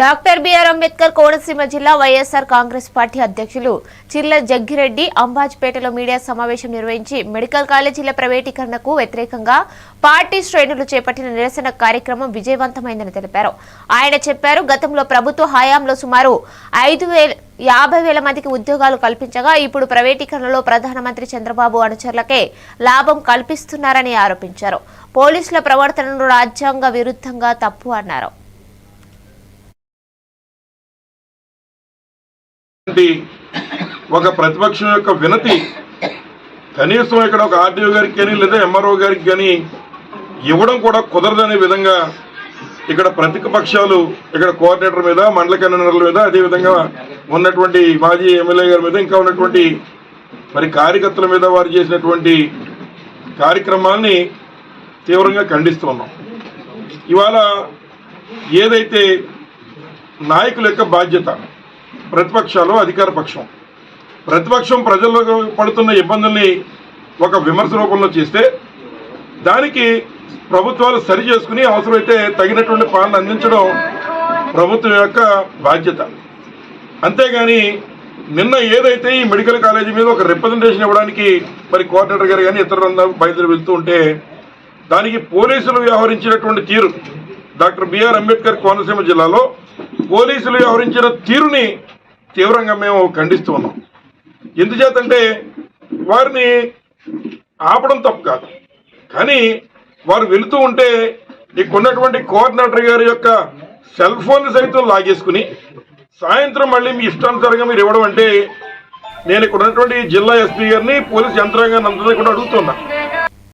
Doctor BR Ambedkar Konaseema జిల్లా YSR Congress party అధ్యక్షులు చిల్ల Jaggi Reddy అంబాజ్పేటలో media సమావేశం నిర్వహించి మెడికల్ కాలేజీల ప్రైవేటీకరణకు వ్యతిరేకంగా పార్టీ శ్రేణులు చేపట్టిన నిరసన కార్యక్రమం విజయవంతమైందని తెలిపారు. ఆయన చెప్పారు గతంలో ప్రభుత్వ హయాంలో సుమారు ఐదు వేల యాభై వేల మందికి ఉద్యోగాలు కల్పించగా ఇప్పుడు ప్రైవేటీకరణలో ప్రధానమంత్రి చంద్రబాబు అనుచరులకే లాభం కల్పిస్తున్నారని ఆరోపించారు. పోలీసుల ప్రవర్తనను రాజ్యాంగ విరుద్ధంగా తప్పు అన్నారు. ఒక ప్రతిపక్షం యొక్క వినతి. కనీసం ఇక్కడ ఒక ఆర్డీఓ గారికి కానీ లేదా ఎంఆర్ఓ గారికి కానీ ఇవ్వడం కూడా కుదరదనే విధంగా ఇక్కడ ప్రతిపక్షాలు ఇక్కడ కోఆర్డినేటర్ మీద మండల కన్వీనర్ల మీద అదేవిధంగా ఉన్నటువంటి మాజీ ఎమ్మెల్యే గారి మీద ఇంకా ఉన్నటువంటి మరి కార్యకర్తల మీద వారు చేసినటువంటి కార్యక్రమాల్ని తీవ్రంగా ఖండిస్తూ ఉన్నాం. ఇవాళ ఏదైతే నాయకుల యొక్క బాధ్యత ప్రతిపక్షాలు అధికార పక్షం. ప్రతిపక్షం ప్రజలకు పడుతున్న ఇబ్బందుల్ని ఒక విమర్శ రూపంలో చేస్తే దానికి ప్రభుత్వాలు సరి చేసుకుని అవసరమైతే తగినటువంటి పాలన అందించడం ప్రభుత్వం యొక్క బాధ్యత. అంతేగాని నిన్న ఏదైతే ఈ మెడికల్ కాలేజీ మీద ఒక రిప్రజెంటేషన్ ఇవ్వడానికి మరి కోఆర్డినేటర్ గారు కానీ ఇతరులందరూ బయలుదేరి వెళ్తూ ఉంటే దానికి పోలీసులు వ్యవహరించినటువంటి తీరు డాక్టర్ బిఆర్ అంబేద్కర్ కోనసీమ జిల్లాలో పోలీసులు వ్యవహరించిన తీరుని తీవ్రంగా మేము ఖండిస్తూ ఉన్నాం. ఎందుచేతంటే వారిని ఆపడం తప్పు కాదు. కానీ వారు వెళుతూ ఉంటే నీకున్నటువంటి కోఆర్డినేటర్ గారి యొక్క సెల్ ఫోన్ సైతం లాగేసుకుని సాయంత్రం మళ్ళీ మీ ఇష్టానుసారంగా మీరు ఇవ్వడం అంటే నేను ఇక్కడ ఉన్నటువంటి జిల్లా ఎస్పీ గారిని పోలీస్ యంత్రాంగాన్ని అందరినీ కూడా అడుగుతున్నా.